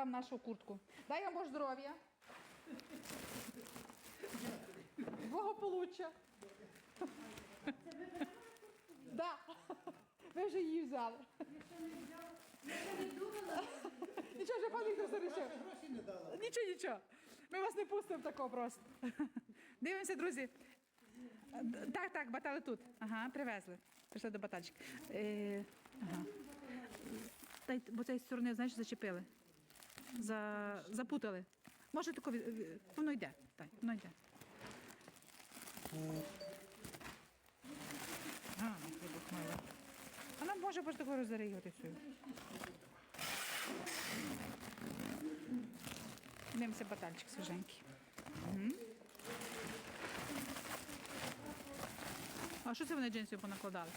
Вам нашу куртку. Дай вам Бог здоров'я. Благополуччя. Да. Ви вже її взяли. Нічого, вже пан Віктор все рішив. Не дала. Нічого, нічого. Ми вас не пустимо такого просто. Дивимося, друзі. Так, так, батали тут. Ага, привезли. Пішли до батальчика. Е, ага. Та й- бо цієї сторони, знаєш, зачепили. За, запутали. Може, тако від- від- воно йде. Так, воно йде. А, хлібок мило. А нам може ж такого роззарігати все. Дивимося батальчик свіженький. Мгм. А що це вони джинсів понакладали?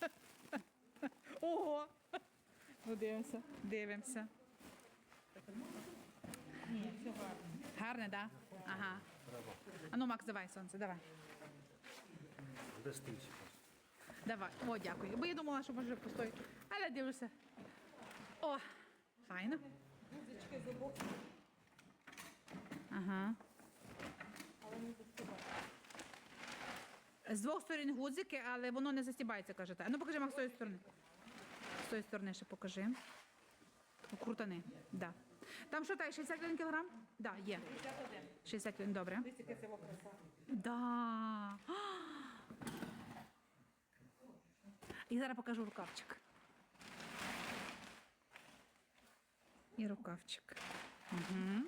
Ого! Ну, дивимося, дивимося. Гарне, так? Да? Ага. А ну, Макс, давай, сонце, давай. Давай. О, дякую. Бо я думала, що може постоїть. Але дивлюся. О, файно. Гузички з обох, Ага. але не. З двох сторін гудзики, але воно не застібається, кажете. А ну покажи, Макс, з тої сторони. З тої сторони ще покажи. Крутани. Да. Там що так, 61 кілограм? Да, є. 51. 61, добре. Дивіться, яка це краса. Да. І зараз покажу рукавчик. І рукавчик. Угу.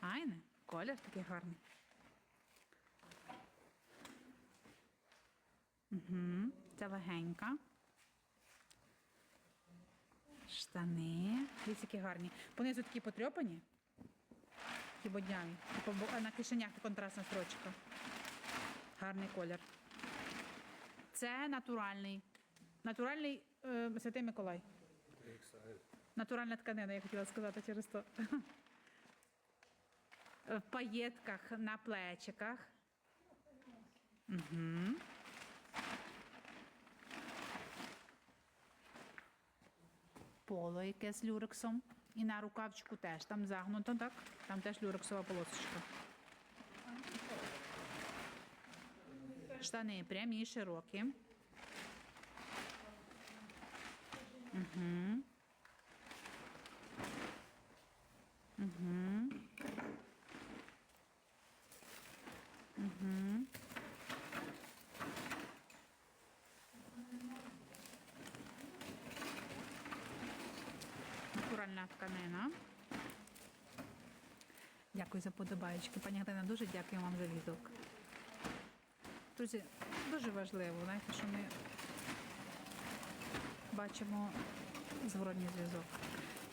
Айне, колір такий гарний. Угу. Це легенька. Штани. Дивіться, гарні. Понизу такі потрьопані. Такі бодняві. Типу, а на кишенях контрастна строчка. Гарний колір. Це натуральний. Натуральний е, Святий Миколай. Натуральна тканина, я хотіла сказати через то. В паєтках на плечиках. Угу. Поло яке з люрексом. І на рукавчику теж там загнуто, так? Там теж люрексова полосочка. Штани прямі, широкі. Угу. Угу. Угу. Натуральна тканина. Дякую за подобаєчки. Пані Галина, дуже дякую вам за відгук. Друзі, дуже важливо, знаєте, що ми бачимо зворотній зв'язок.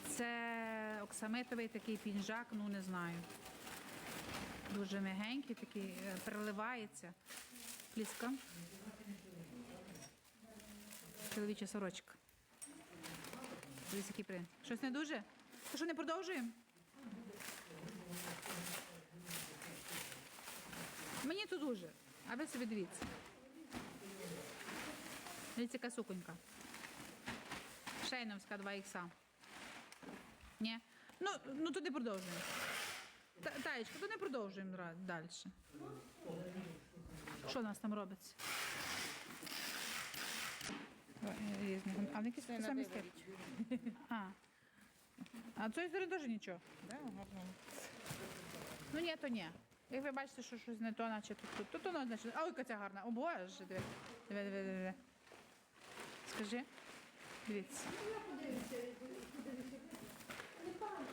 Це оксамитовий такий пінжак, ну не знаю. Дуже м'ягенький, такий е, переливається. Пліска. Чоловіча сорочка. Дивіться, який. Щось не дуже? То що не продовжуємо? Мені то дуже. А ви собі дивіться. Дивіться, яка суконька. Шейновська 2 ікса. Ні? Ну, ну то не продовжуємо. Та- Таєчка, то не продовжуємо далі. Що у нас там робиться? Різні. А вони якісь такі самі стиль. А. А цієї сторони теж нічого. Да, гарно. Ну ні, то ні. Як ви бачите, що щось не то, наче тут, тут, то, то, ну, значить. А ой, яка ця гарна. О, боже, диви. Диви, диви, диви. Скажи. Дивіться.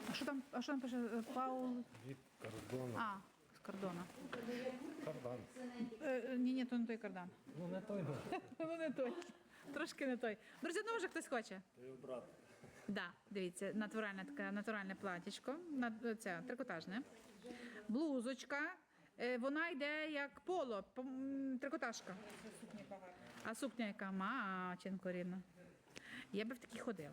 А що там, а що там пише? Е, Паул. Від кордону. А, з кордона. Кардан. Е, е, ні, ні, то не той кордон. Ну не той, ну. Ну не той. Трошки не той. Друзі, ну може хтось хоче. Той брат. Да, дивіться, натуральне таке, натуральне платічко, на- це трикотажне. Блузочка. Е, Вона йде як поло, п- м, трикотажка. А сукня яка маченко рідна. Я би в такій ходила.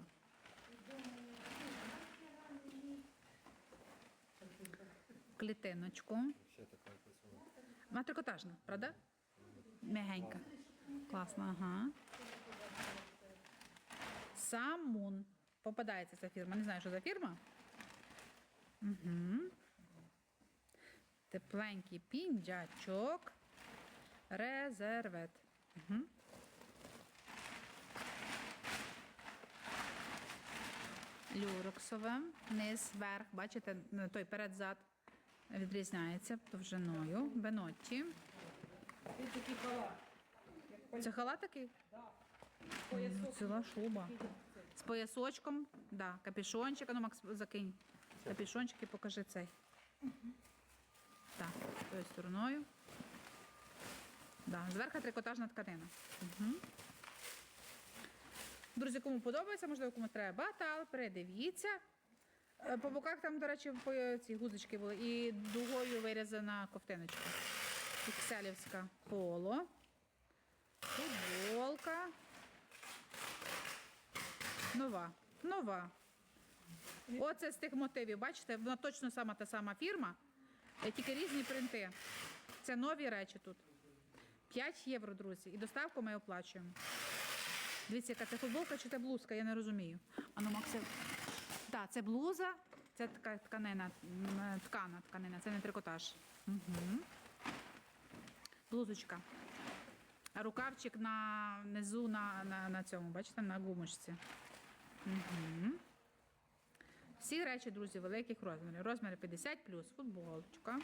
Клітиночку. Ще така якась. Вона трикотажна, правда? Мягенька. Класно, ага. Самун. Попадається ця фірма. Не знаю, що за фірма. Угу. Тепленький пінджачок. Резервет. Угу. Люроксове, низ, верх, бачите, ну, той перед-зад відрізняється довжиною. Бенотті. Він такий халат. Це халат такий? Поясок. Ціла шуба. З поясочком, да, капюшончик, а ну Макс, закинь. Капюшончик і покажи цей. Так, тою стороною. Да, зверху трикотажна тканина. Угу. Друзі, кому подобається, можливо, кому треба батал, передивіться. Е, По боках там, до речі, по- ці гудзички були. І дугою вирізана ковтиночка. Ікселівська поло. Футболка. Нова. Нова. Оце з тих мотивів. Бачите, вона точно сама та сама фірма, тільки різні принти. Це нові речі тут. 5 євро, друзі. І доставку ми оплачуємо. Дивіться, яка це футболка чи це блузка, я не розумію. Ану, Максим. Так, це блуза, це така тканина, ткана тканина, це не трикотаж. Угу. Блузочка. А рукавчик на низу на, на, на цьому, бачите, на гумочці. Всі речі, друзі, великих розмірів. Розміри 50 плюс, футболочка.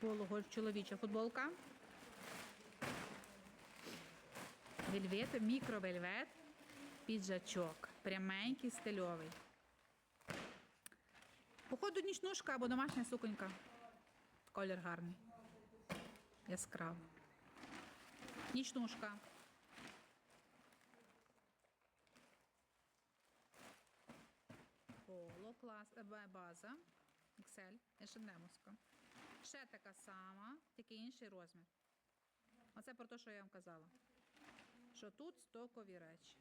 Полого чоловіча футболка. Вельвет, мікровельвет, піджачок. Пряменький, стильовий. Походу, нічнушка або домашня суконька. Колір гарний. Яскравий. Нічнушка. Поло, клас, е, база. XL, Ешенемовська. Ще така сама, тільки інший розмір. Оце про те, що я вам казала. Що тут стокові речі.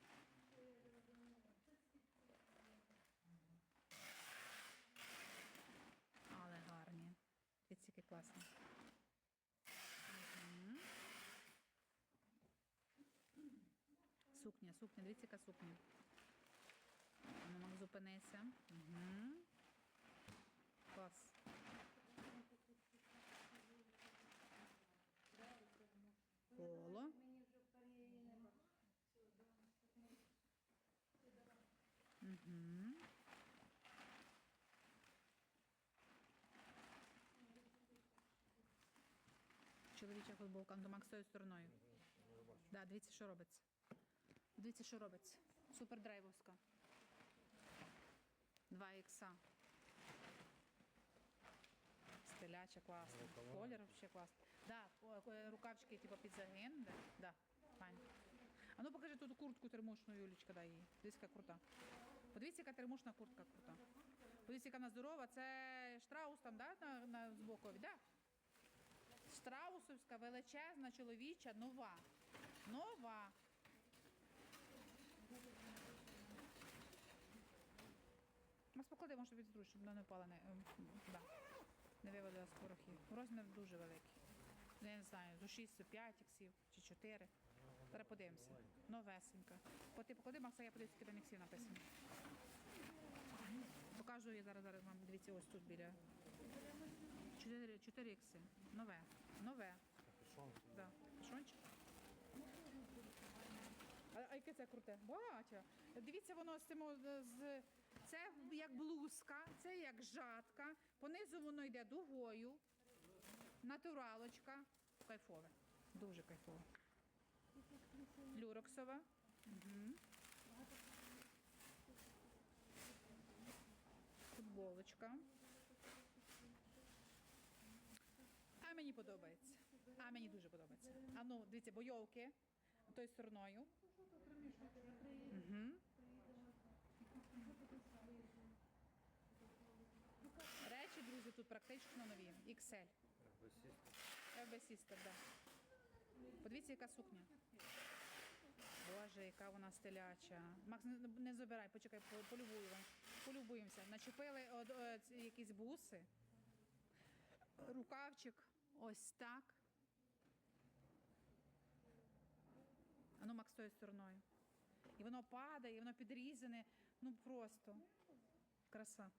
Але гарні. Які класні. Сукня, сукня, дивіться, яка сукня. Мак, зупинися. Угу. Клас. Поло. Угу. Чоловіча футболка, ну, Макс тою стороною. Да, дивіться, що робиться. Дивіться, що робиться. Супер драйвовська. 2 ікса. Стиляча класна. Колір взагалі класний. Да, рукавчики типу під загин. Да, да, файно. А ну покажи тут куртку термошну, Юлічка, дай їй. Дивіться, яка крута. Подивіться, яка термошна куртка крута. Подивіться, яка вона здорова. Це штраус там, да, на, на збокові, да? Штраусовська, величезна, чоловіча, нова. Нова. Макс, поклади, може тобі зручно, щоб вона не впала. Не, ем, да. не вивалила з порохів. Розмір дуже великий. Я не знаю, до 6, 5 іксів чи 4. Зараз подивимося. Новесенька. От ти поклади, Макса, я подивлюся, скільки там іксів написано. Покажу я зараз, зараз вам, дивіться, ось тут біля. 4, 4 ікси. Нове. Нове. Да. Капюшончик. А, а яке це круте? Батя. Дивіться, воно з цим з. Це як блузка, це як жатка. Понизу воно йде дугою. Натуралочка. Кайфове. Дуже кайфове. Люроксова. Угу. Футболочка. А мені подобається. А мені дуже подобається. А ну, дивіться, бойовки тою стороною. Угу. Речі, друзі, тут практично нові. XL. FB Sister, да. Подивіться, яка сукня. Боже, яка вона стиляча. Макс, не, забирай, почекай, по- полюбую вам. Полюбуємося. Начепили од, е, якісь буси. Рукавчик ось так. А ну Макс тою стороною. І воно падає, і воно підрізане. Ну просто. Краса.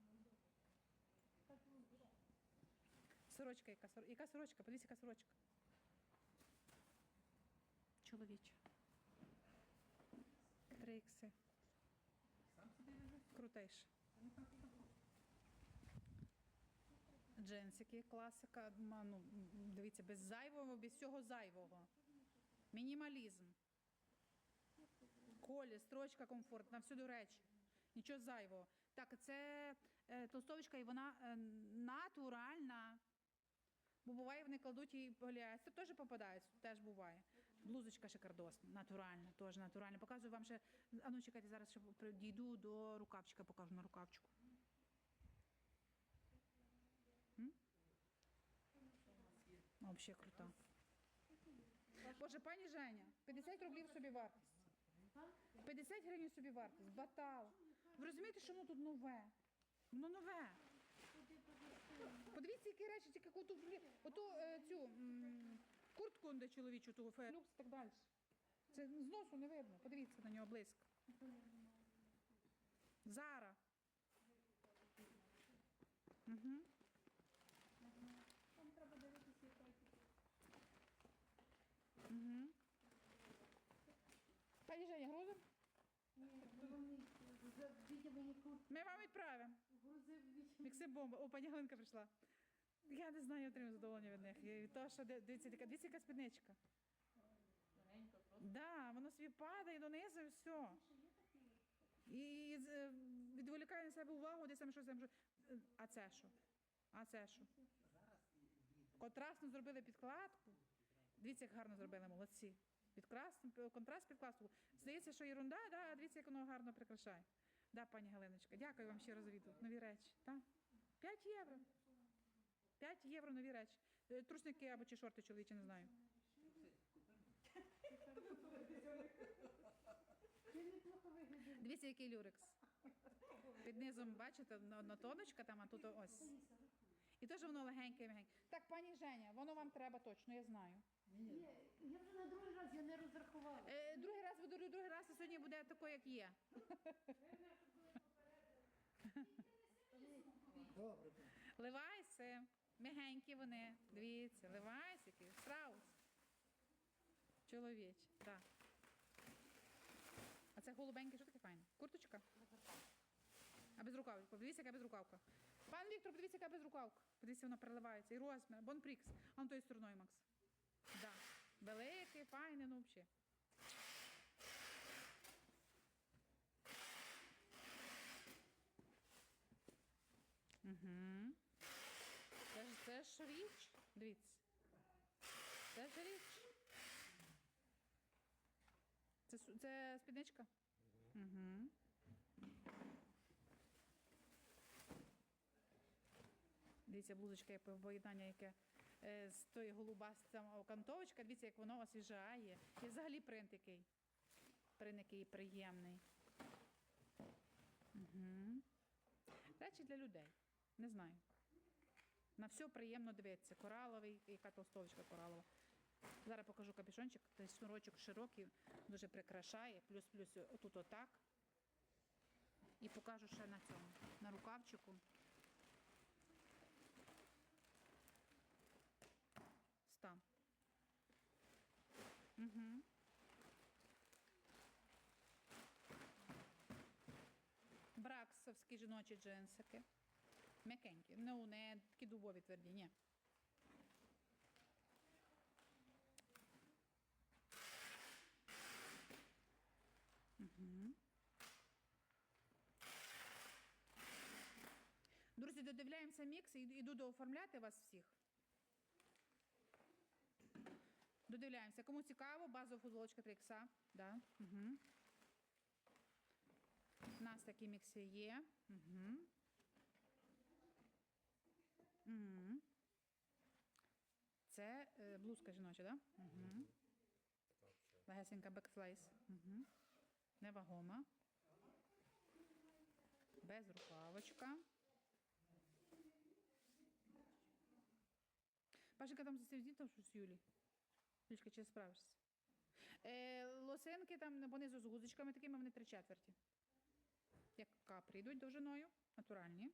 Сорочка яка, сор- яка сорочка? Подивіться, яка сорочка. Чоловіча. Три ікси. Крутейше. Джинсики, класика. Ну, дивіться, без зайвого, без всього зайвого. Мінімалізм. Колі, строчка комфортна, всюди речі. Нічого зайвого. Так, це е, толстовочка, і вона е, натуральна. Бо буває, вони кладуть і поліестер, теж попадається, теж буває. Блузочка шикардосна, натуральна, теж натуральна. Показую вам ще. А ну чекайте, зараз ще дійду до рукавчика, покажу на рукавчику. М? Взагалі крута. Боже, пані Женя, 50 рублів собі вартість. 50 гривень собі вартість, батал. Ви розумієте, що воно тут нове? Воно нове. Подивіться, які речі, тільки блі- оту е, цю м, куртку де чоловічу, ту фелюкс і так далі. Це з носу не видно. Подивіться на нього близько. Зара. Угу. Угу. Пані Женя, грузим? Ми вам відправимо. Мікси бомба. О, пані Галинка прийшла. Я не знаю, я отримую задоволення від них. І того, що дивіться, така, дивіться, яка спідничка. Просто. Да, воно собі падає донизу і все. І е, відволікає на себе увагу, десь там щось там. щось. Е, А це що? А це що? Контрастно зробили підкладку. Дивіться, як гарно зробили, молодці. Підкрасно, п- контраст підкладку. Здається, що ерунда, да, а дивіться, як воно гарно прикрашає. Да, пані Галиночка, дякую вам щиро за відгук. Нові речі. Так? 5 євро. 5 євро нові речі. Е, Трусники або чи шорти чоловічі, не знаю. Дивіться, який люрекс. Під низом, бачите, одна- однотоночка там, а тут ось. І теж воно легеньке, легеньке. Так, пані Женя, воно вам треба точно, я знаю. Ні, я вже на другий раз я не розрахувала. Е, другий раз буду, другий раз, і сьогодні буде таке, як є. Добре. Ливайся, мягенькі вони. Дивіться, ливайся, який страус. Чоловіч, так. А це голубеньке, що таке файне? Курточка? А без рукавки. Подивіться, яка без рукавка. Пан Віктор, подивіться, яка без рукавка. Подивіться, вона переливається. І розмір. Бонпрікс. А он тою стороною, Макс. Да. Великий, файний, ну взагалі. Угу. Це ж, це ж річ. Дивіться. Це ж річ. Це, це спідничка? Угу. Дивіться, блузочка, яке поєднання, яке е, з тої голубастом окантовочка. Дивіться, як воно освіжає. І взагалі принт який. Принт який приємний. Угу. Речі для людей. Не знаю. На все приємно дивитися. Кораловий, яка толстовочка коралова. Зараз покажу капюшончик, той шнурочок широкий, дуже прикрашає, плюс-плюс отут отак. І покажу ще на цьому, на рукавчику. Стан. Угу. Браксовські жіночі джинсики. М'якенькі. Ну, не такі дубові тверді, ні. Угу. Друзі, додивляємося мікс і йду дооформляти вас всіх. Додивляємося. Кому цікаво, базова футболочка 3 ікса. Да. Угу. У нас такі мікси є. Угу. Угу. Це е, блузка жіноча, так? Да? Угу. Легесенька бекфлейс. Угу. Невагома. Без рукавочка. Пашенька там засидіть там щось Юлі. Юлічка, чи справишся? Е, лосинки там понизу з гузочками такими, вони три четверті. Як капрі йдуть довжиною, натуральні.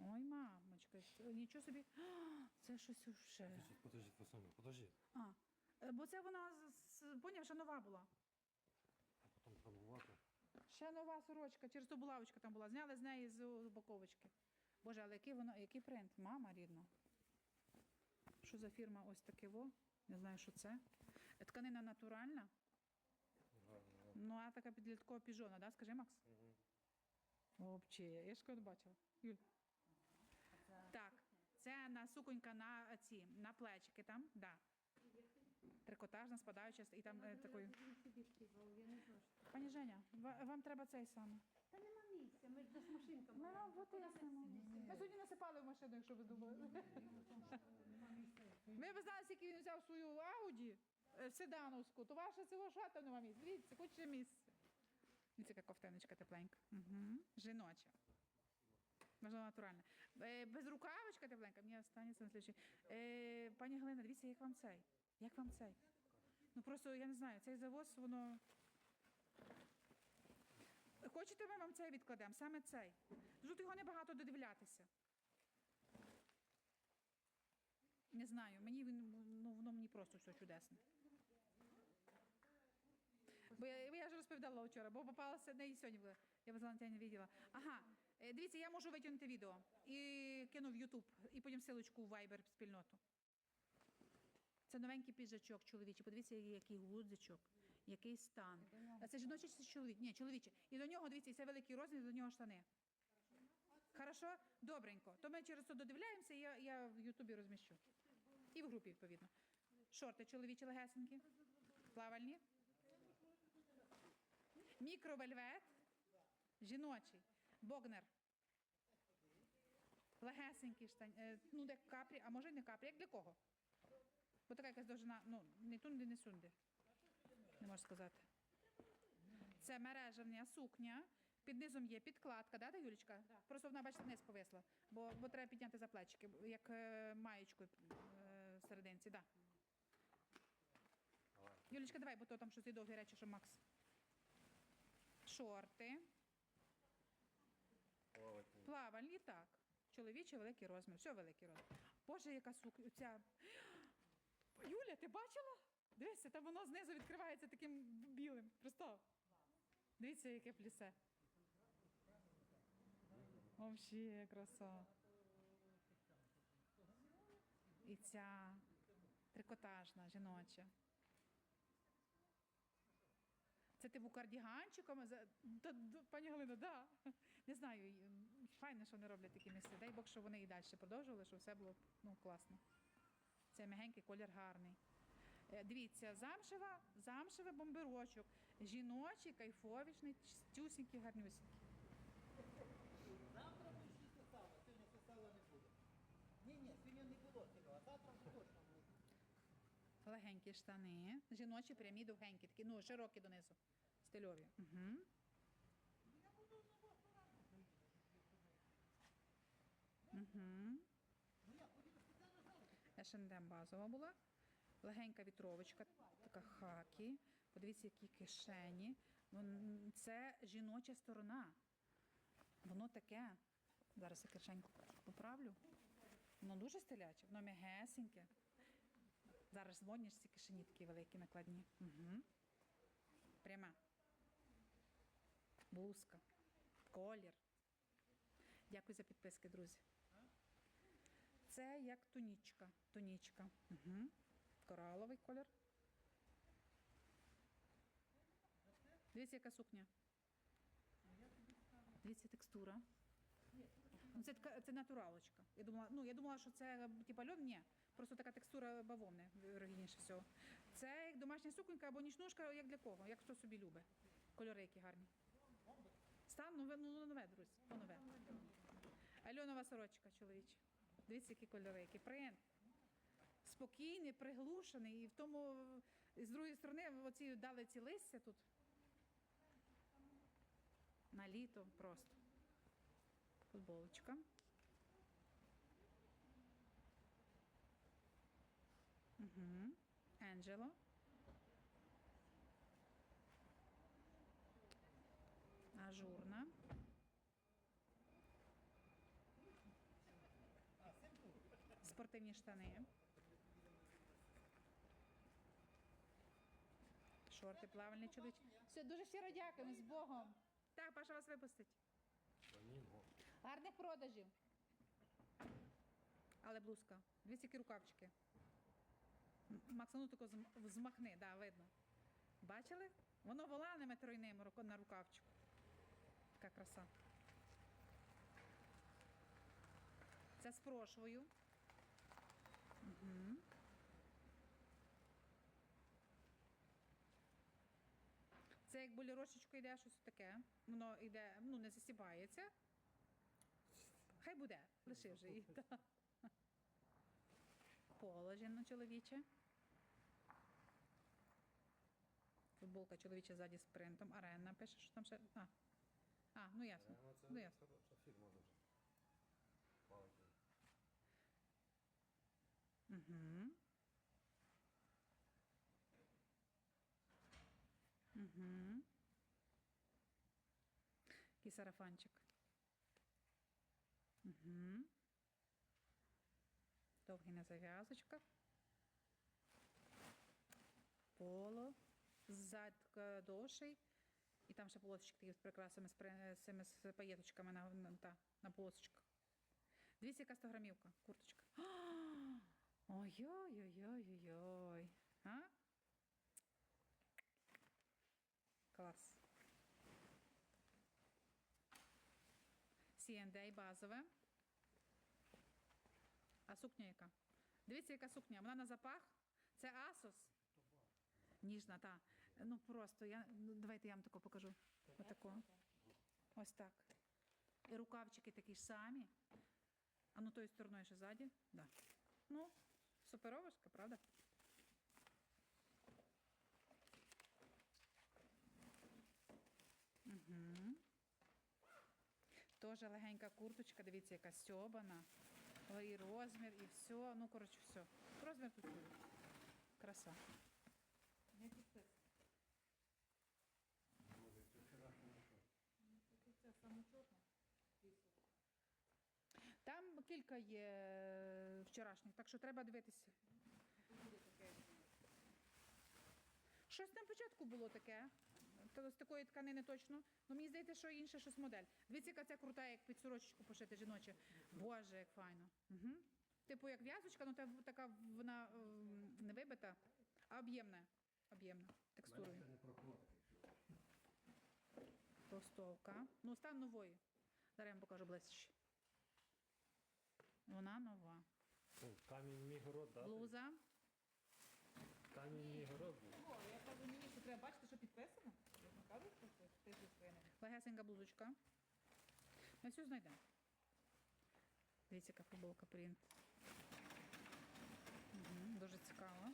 Ой, мамочка, це- нічого собі. А, Це щось уже. Подожди, подожди, пацани, подожди. А, е, бо це вона з- з- поняв, ще нова була. А потім пробувати. Ще нова сорочка, через ту булавочка там була. Зняли з неї з боковочки. Боже, але який воно, який принт? Мама рідна. Що за фірма ось таке во? Не знаю, що це. Е, Тканина натуральна. Ну, а така підліткова піжона, да? Скажи, Макс? Мгм. Вообще, я ж коли бачила. Юль. Це на суконька на е, ці, на плечики там, да. Трикотажна, спадаюча, і там е, такою. Пані Женя, ва- вам треба цей саме. Та нема місця, ми ж десь машинка Ми була. вам несемо. Ми сьогодні насипали в машину, якщо ви думали. Ми б знали, скільки він взяв свою Ауді е, седановську, то ваша цього шата нема місця. Дивіться, хоч ще місце. Дивіться, яка ковтиночка тепленька. Угу. Жіноча. Можливо, натуральна. Е, без рукавичка тепленька. Мені останеться на слідчий. Е, пані Галина, дивіться, як вам цей? Як вам цей? Ну просто я не знаю, цей завоз, воно. Хочете, ми вам цей відкладемо? Саме цей. Тут його небагато додивлятися. Не знаю, мені він ну, воно мені просто все чудесне. Бо я, я ж розповідала вчора, бо попалася не і сьогодні. Я без Валентина не виділа. Ага, дивіться, я можу витягнути відео і кину в YouTube, і потім силочку в Viber спільноту. Це новенький піджачок чоловічий. Подивіться, який гудзичок, який стан. А це жіночий чи це чоловік? Ні, чоловічий. І до нього, дивіться, і це великий розмір, і до нього штани. Хорошо? Добренько. То ми через то додивляємося, і я, я в Ютубі розміщу. І в групі, відповідно. Шорти чоловічі легесенькі. Плавальні. Мікровельвет. Жіночий. Богнер. Легесенький штань. е, Ну, як капрі, а може й не капрі. Як для кого? Бо така якась довжина, ну, не тунди, не сунди. Не можу сказати. Це мережевня сукня. Під низом є підкладка, да, Юлічка? Просто вона, бачите, вниз повисла, бо, бо треба підняти за плечики, як е, маєчкою е, серединці, да. Юлічка, давай, бо то там щось і довгі речі, що Макс. Шорти, плавальні, так. Чоловічий великий розмір, все великий розмір. Боже, яка сукня. Ця... Юля, ти бачила? Дивися, там воно знизу відкривається таким білим. Представ. Дивіться, яке плісе. Вообще краса. І ця трикотажна, жіноча. Це типу кардіганчиком? За- Та, пані Галина, да. Не знаю, файно, що вони роблять такі місця. Дай Бог, що вони і далі продовжували, щоб все було ну, класно. Це м'ягенький колір гарний. Е, Дивіться, замшева, замшевий бомберочок. Жіночий, кайфовічний, чистюсінький, гарнюсінький. Завтра буде чисто сало, сьогодні це сало не буде. Ні, ні, сьогодні не було цього, а завтра вже точно буде. Легенькі штани. Жіночі прямі, довгенькі, такі, ну, широкі донизу. Стильові. Угу. Угу. Базова була. Легенька вітровочка, така хакі. Подивіться, які кишені. Це жіноча сторона. Воно таке. Зараз я кишеньку поправлю. Воно дуже стиляче, воно м'ягесеньке. Зараз модні ж ці кишені такі великі накладні. Угу. Пряма. Блузка. Колір. Дякую за підписки, друзі. Це як тунічка. Тунічка. Угу. Кораловий колір. Дивіться, яка сукня. Дивіться, текстура. Ну, Це, така, це натуралочка. Я думала, ну, я думала, що це типа льон, ні. Просто така текстура бавовни, вірогідніше всього. Це як домашня суконька або нічнушка, як для кого, як хто собі любить. Кольори які гарні. Стан нове, ну, нове, друзі, то нове. Альонова сорочка чоловіча. Дивіться, які кольори, який приємний. Спокійний, приглушений. І в тому, з другої сторони, оці дали ці листя тут. На літо просто. Футболочка. Угу. Енджело. Ажурна. Спортивні штани. Шорти плавальні чоловічі. Все, дуже щиро дякуємо з Богом. Так, Паша вас випустить. Гарних продажів. Але блузка. Дві стільки рукавчики. М- Макс, ну тако зм- взмахни, да, видно. Бачили? Воно воланими тройним руко- на рукавчику. Така краса. Це з прошвою. Угу. Це як болірошечко йде щось таке. Воно йде, ну не засібається. Хай буде, лиши вже її. та. Положено чоловіче. Футболка чоловіча ззаді з принтом. Арена пише, що там ще. А, а ну ясно. Ну, ясно. хороша фірма дуже. Палки. Угу. Угу. Який сарафанчик. Угу. Довгий на зав'язочках. Поло. Задка довший. І там ще полосочки такі з прикрасами, з, цими з паєточками на, на, на полосочках. 200 яка 100 грамівка, курточка. Ой-ой-ой-ой-ой. А? Клас. C&A базове. А сукня яка? Дивіться, яка сукня. Вона на запах. Це Asos. Ніжна, та. Ну просто я. Ну, давайте я вам тако покажу. Отако. Ось так. І рукавчики такі ж самі. А ну тою стороною ще ззаді. Да. Ну, суперовишка, правда? Угу. Тоже легенька курточка, дивіться, яка стьобана. Ой, І розмір, і все. Ну, коротше, все. Розмір тут. є. Краса. Не підписано. Це самочутно. Там кілька є вчорашніх, так що треба дивитися. Щось на початку було таке. То з такої тканини точно. Ну мені здається, що інше щось модель. Дивіться, яка ця крута, як під сорочечку пошити жіноче. Боже, як файно. Угу. Типу як в'язочка, ну та така вона ем, не вибита, а об'ємна. Об'ємна текстурою. не Ну, стан нової. Зараз я вам покажу ближче. Вона нова. Камінь мій город, да? Блуза. Камінь мій город. О, я кажу, мені що треба бачити, що підписано. Я ж не кажу, що це ти зі своїми. Легесенька блузочка. Ми все знайдемо. Дивіться, яка футболка принт. Угу, дуже цікаво.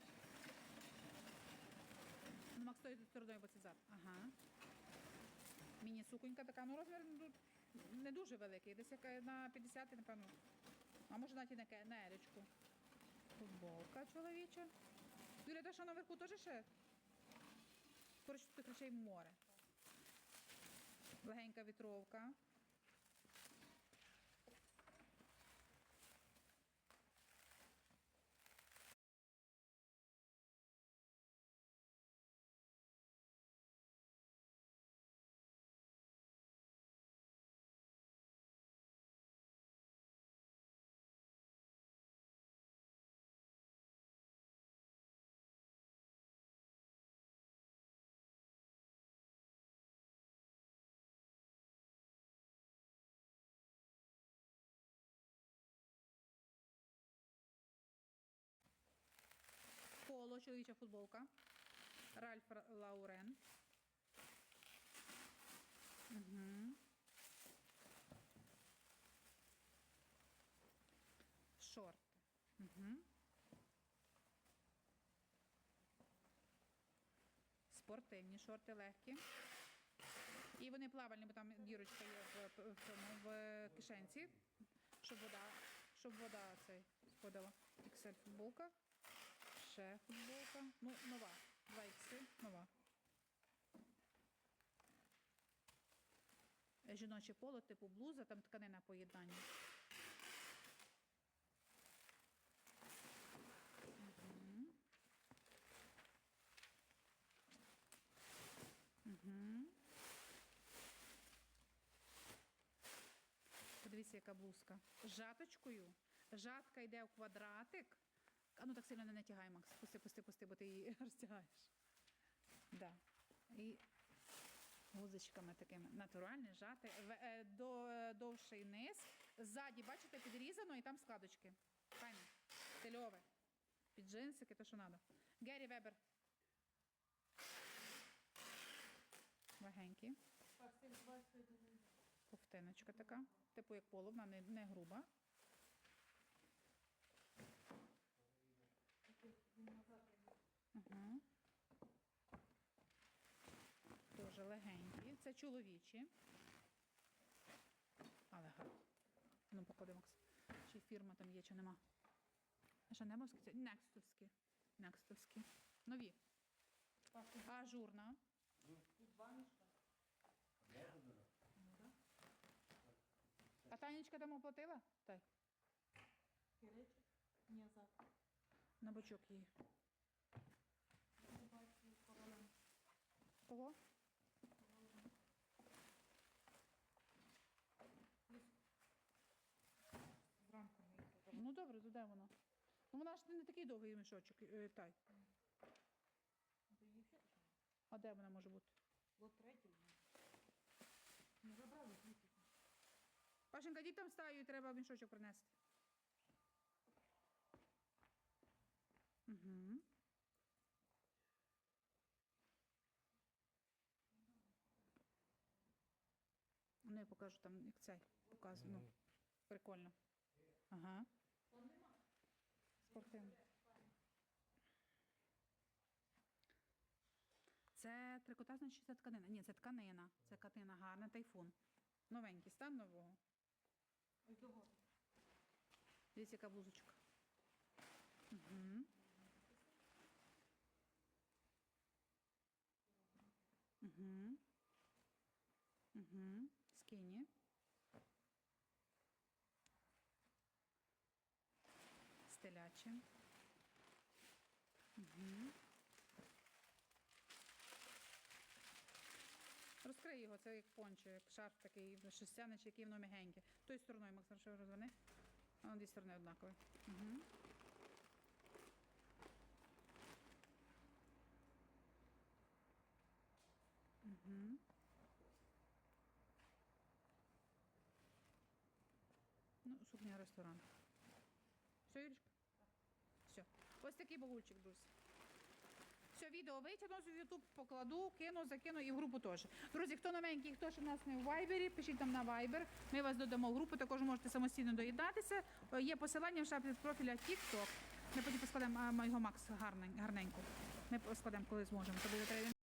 Ну, Макс стоїть стороною, бо це зад. Ага. Міні-суконька така, ну розмір ну, не дуже великий, десь яка на 50, напевно. А може навіть і на, кенеречку. Футболка чоловіча. Юля, те, що наверху теж ще? Коротше, тут речей море. Легенька вітровка. Поло, чоловіча футболка. Ральф Лаурен. Угу. Шорти. Угу. Спортивні шорти легкі. І вони плавальні, бо там дірочка є в, в, в, в кишенці, щоб вода, щоб вода цей сходила. XL футболка. Ще футболка. Ну, нова. 2 ікси, нова. жіноче поло, типу блуза, там тканина поєднання. Мгм. Мгм. Подивіться, яка блузка. З жаточкою. Жатка йде в квадратик. А ну так сильно не натягай, Макс. Пусти, пусти, пусти, бо ти її розтягаєш. Да. І гузочками такими. Натуральне, жати. Е, До, е, довший низ. Ззаді, бачите, підрізано і там складочки. Файно. Стильове. Під джинсики, то що треба. Гері Вебер. Сюди. Ковтиночка така. Типу як поло, вона не, не груба. Угу. Дуже легенькі. Це чоловічі. Але гарно. Ну, поклади, Макс. Чи фірма там є, чи нема. А що, немовські? Це Некстовські. Некстовські. Нові. Ажурна. тут два мішка. Ну. А Танечка там оплатила? Тай. Киричик. Ні, завтра. На бочок її. Я бачу королем. Кого? Ну то де воно? Ну вона ж не такий довгий мішочок, е, тай. А де вона може бути? От третій. Ми забрали звідти. Пашенька, дітям там стаю, і треба мішочок принести. Угу. Ну, я покажу там, як цей показую. Ну, прикольно. Ага. Спортивно. Це трикотаж, значить це тканина. Ні, це тканина. Це тканина гарна, тайфун. Новенький, стан нового. Дивіться, яка блузочка. Угу. Угу. Угу. Скині. Стеляче. Угу. Розкрий його, це як пончо, як шарф такий шерстяний, чи який воно м'ягеньке. Тою стороною, Макс, що розверни. Воно дві сторони однакові. Угу. Угу. Ну, сукня ресторан. Все, Юрічка? Ось такий багульчик, друзі. Все, відео витягну з YouTube, покладу, кину, закину і в групу теж. Друзі, хто новенький, хто ще в нас не в Вайбері, пишіть нам на вайбер. Ми вас додамо в групу, також можете самостійно доєднатися. Е, Є посилання в шапці з профіля TikTok. Ми потім поскладемо а, його Макс гарненько. Ми поскладемо, коли зможемо. Тобі